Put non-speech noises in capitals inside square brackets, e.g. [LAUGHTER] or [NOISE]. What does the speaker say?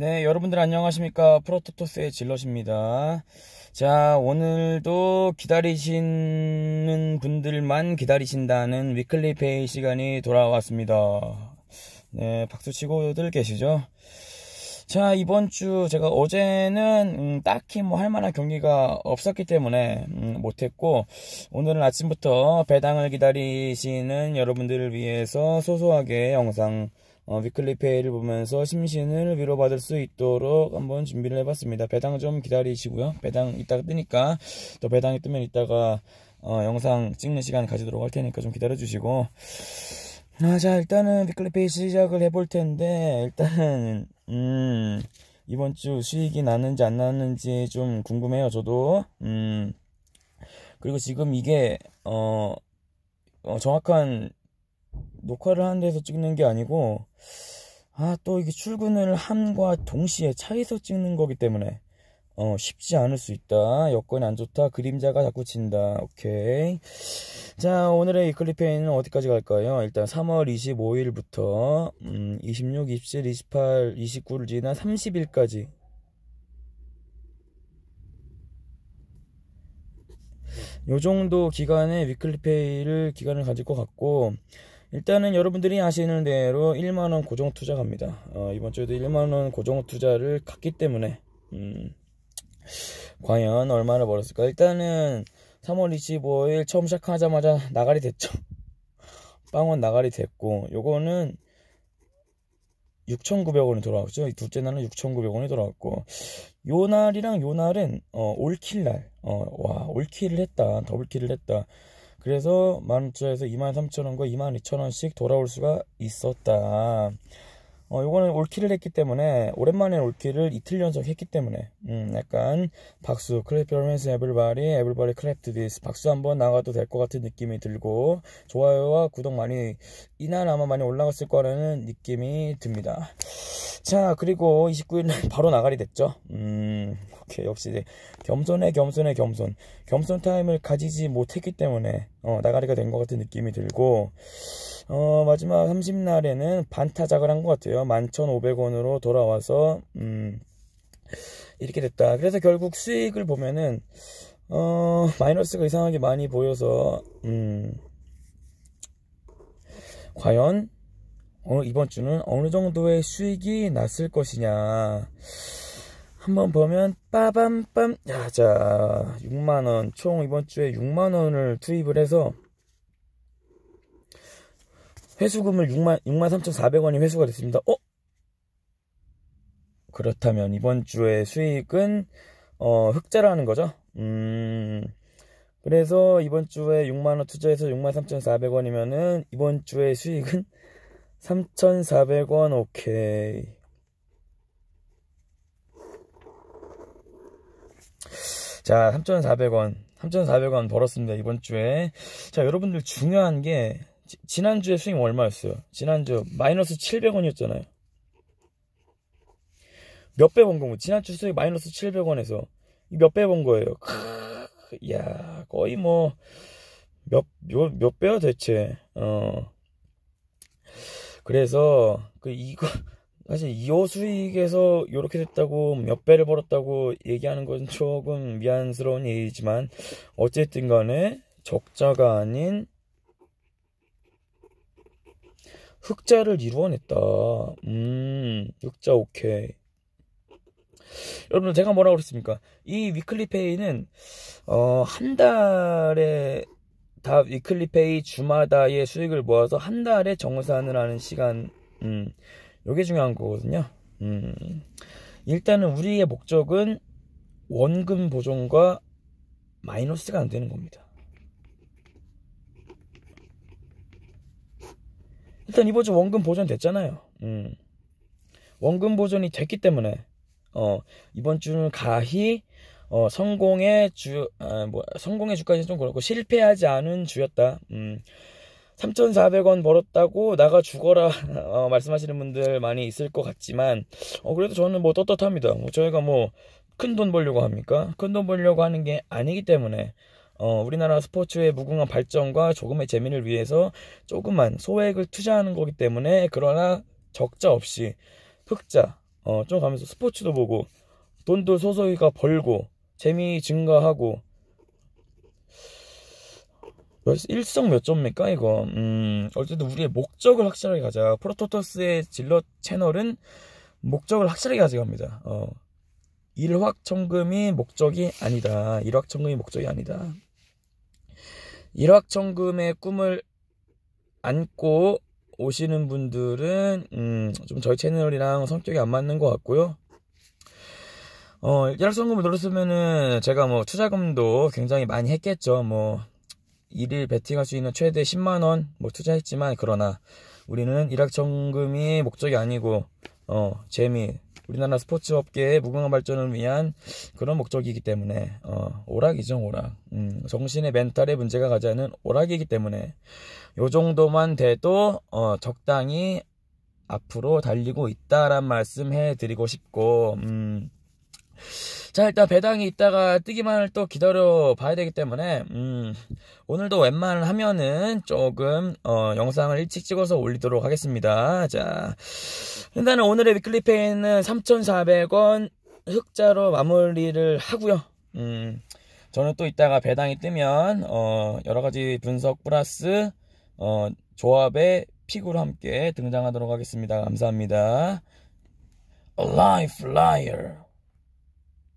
네, 여러분들 안녕하십니까. 프로토토스의 질럿입니다. 자, 오늘도 기다리시는 분들만 기다리신다는 위클리 페이 시간이 돌아왔습니다. 네, 박수 치고들 계시죠? 자, 이번 주 제가 어제는 음, 딱히 뭐 할 만한 경기가 없었기 때문에 음, 못했고 오늘은 아침부터 배당을 기다리시는 여러분들을 위해서 소소하게 영상 어, 위클리 페이를 보면서 심신을 위로받을 수 있도록 한번 준비를 해봤습니다. 배당 좀 기다리시고요. 배당 이따가 뜨니까 또 배당이 뜨면 이따가 어, 영상 찍는 시간 가지도록 할 테니까 좀 기다려주시고 아, 자 일단은 위클리 페이 시작을 해볼 텐데 일단은 음 이번 주 수익이 나는지 안 나는지 좀 궁금해요. 저도 음 그리고 지금 이게 어, 어 정확한 녹화를 하는 데서 찍는 게 아니고 아 또 이게 출근을 함과 동시에 차에서 찍는 거기 때문에 어 쉽지 않을 수 있다. 여건이 안 좋다. 그림자가 자꾸 친다. 오케이. 자 오늘의 이클리페이는 어디까지 갈까요? 일단 3월 25일부터 음, 26, 27, 28, 29를 지나 30일까지. 요 정도 기간에 위클리페이를 기간을 가질 것 같고 일단은 여러분들이 아시는 대로 1만원 고정 투자 갑니다. 어, 이번 주에도 1만원 고정 투자를 갔기 때문에, 음, 과연 얼마나 벌었을까? 일단은 3월 25일 처음 시작하자마자 나가리 됐죠. [LAUGHS] 빵원 나가리 됐고, 요거는 6,900원이 돌아왔죠. 둘째 날은 6,900원이 돌아왔고, 요 날이랑 요 날은, 어, 올킬 날, 어, 와, 올킬을 했다. 더블킬을 했다. 그래서 만원짜리에서 23,000원과 22,000원씩 돌아올 수가 있었다. 어, 요거는 올킬을 했기 때문에, 오랜만에 올킬을 이틀 연속 했기 때문에, 음, 약간, 박수, 클래프 로맨스 에블바리, 에블바리 클래프트 디스, 박수 한번 나가도 될 것 같은 느낌이 들고, 좋아요와 구독 많이, 이날 아마 많이 올라갔을 거라는 느낌이 듭니다. 자, 그리고 29일 [LAUGHS] 바로 나가리 됐죠. 음, 오케이. 역시 겸손의 겸손의 겸손. 겸손 타임을 가지지 못했기 때문에, 어, 나가리가 된 것 같은 느낌이 들고, 어, 마지막 30날에는 반타작을 한 것 같아요. 11,500원으로 돌아와서, 음, 이렇게 됐다. 그래서 결국 수익을 보면은, 어, 마이너스가 이상하게 많이 보여서, 음, 과연, 어, 이번 주는 어느 정도의 수익이 났을 것이냐. 한번 보면, 빠밤빰, 야, 자, 6만 원, 총 이번 주에 6만 원을 투입을 해서, 회수금을 6만, 6만 3,400원이 회수가 됐습니다. 어? 그렇다면 이번 주의 수익은, 어, 흑자라는 거죠. 음, 그래서 이번 주에 6만 원 투자해서 6만 3,400원이면은 이번 주의 수익은 3,400원, 오케이. 자, 3,400원. 3,400원 벌었습니다, 이번 주에. 자, 여러분들 중요한 게, 지난주에 수익 얼마였어요? 지난주 마이너스 700원이었잖아요. 몇 배 번 거고 지난주 수익 마이너스 700원에서 몇 배 번 거예요. 크, 야 거의 뭐 몇 몇 몇 배야 대체. 어. 그래서 그 이거 사실 이호 수익에서 이렇게 됐다고 몇 배를 벌었다고 얘기하는 건 조금 미안스러운 얘기지만 어쨌든 간에 적자가 아닌 흑자를 이루어냈다. 음, 흑자 오케이. 여러분 제가 뭐라고 그랬습니까? 이 위클리 페이는 어, 한 달에 다 위클리 페이 주마다의 수익을 모아서 한 달에 정산을 하는 시간 음, 요게 중요한 거거든요. 음, 일단은 우리의 목적은 원금 보존과 마이너스가 안 되는 겁니다. 일단 이번 주 원금 보존 됐잖아요. 음. 원금 보존이 됐기 때문에 어, 이번 주는 가히 어, 성공의 주, 아, 뭐, 성공의 주까지는 좀 그렇고, 실패하지 않은 주였다. 음, 3,400원 벌었다고 나가 죽어라, [LAUGHS] 어, 말씀하시는 분들 많이 있을 것 같지만, 어, 그래도 저는 뭐 떳떳합니다. 뭐 저희가 뭐, 큰 돈 벌려고 합니까? 큰 돈 벌려고 하는 게 아니기 때문에, 어, 우리나라 스포츠의 무궁한 발전과 조금의 재미를 위해서 조금만 소액을 투자하는 거기 때문에, 그러나 적자 없이 흑자, 어, 좀 가면서 스포츠도 보고 돈도 소소히가 벌고 재미 증가하고 일성 몇 점입니까 이거? 음 어쨌든 우리의 목적을 확실하게 가자. 프로토토스의 질럿 채널은 목적을 확실하게 가져갑니다. 어 일확천금이 목적이 아니다. 일확천금이 목적이 아니다. 일확천금의 꿈을 안고 오시는 분들은 음, 좀 저희 채널이랑 성격이 안 맞는 것 같고요. 어, 일확천금을 들었으면은 제가 뭐 투자금도 굉장히 많이 했겠죠. 뭐 일일 베팅할 수 있는 최대 10만 원 뭐 투자했지만 그러나 우리는 일확천금이 목적이 아니고 어 재미 우리나라 스포츠 업계의 무궁한 발전을 위한 그런 목적이기 때문에 어 오락이죠 오락 음, 정신의 멘탈에 문제가 가지 않은 오락이기 때문에 요 정도만 돼도 어 적당히 앞으로 달리고 있다란 말씀 해 드리고 싶고 음. 자 일단 배당이 있다가 뜨기만을 또 기다려 봐야 되기 때문에 음, 오늘도 웬만하면은 조금 어, 영상을 일찍 찍어서 올리도록 하겠습니다. 자 일단은 오늘의 위클리 페이는 3,400원 흑자로 마무리를 하고요. 음, 저는 또 이따가 배당이 뜨면 어, 여러가지 분석 플러스 어, 조합의 픽으로 함께 등장하도록 하겠습니다. 감사합니다. Alive Liar